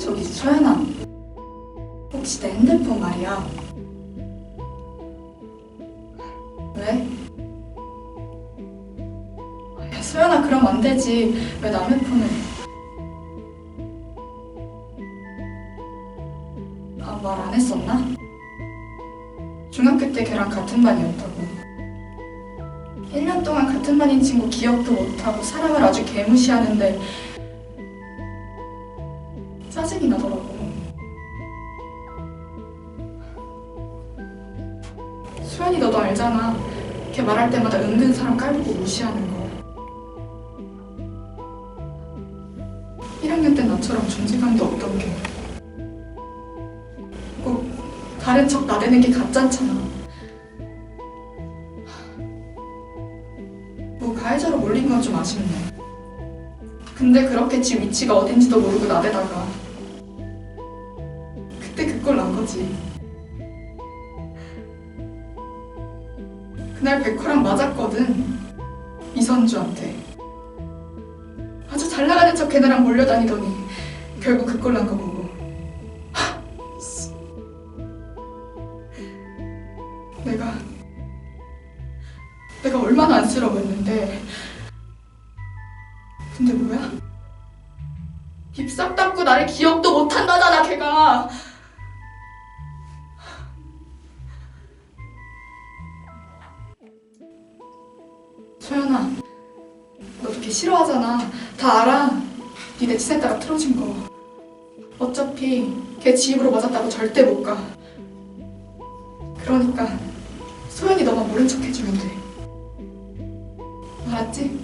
소연아, 혹시 내 핸드폰 말이야? 왜? 아, 야, 소연아, 그럼 안 되지. 왜 남의 폰을? 아, 말 안 했었나? 중학교 때 걔랑 같은 반이었다고. 1년 동안 같은 반인 친구 기억도 못하고 사람을 아주 개무시하는데 짜증이 나더라고. 수연이 너도 알잖아. 걔 말할 때마다 은근 사람 깔보고 무시하는 거. 1학년 때 나처럼 존재감도 없던 게. 꼭 다른 척 나대는 게 가짠잖아. 뭐 가해자로 몰린 건 좀 아쉽네. 근데 그렇게 지 위치가 어딘지도 모르고 나대다가 그걸 난 거지. 그날 백호랑 맞았거든. 이선주한테. 아주 잘 나가는 척 걔네랑 몰려다니더니 결국 그걸 난거 보고. 내가 내가 얼마나 안쓰러웠는데. 근데 뭐야? 입싹 닦고 나를 기억도 못한다잖아, 걔가. 소연아, 너도 걔 싫어하잖아. 다 알아. 니내 치사했다가 틀어진 거. 어차피 걔 지입으로 맞았다고 절대 못 가. 그러니까 소연이 너만 모른 척 해주면 돼. 알았지?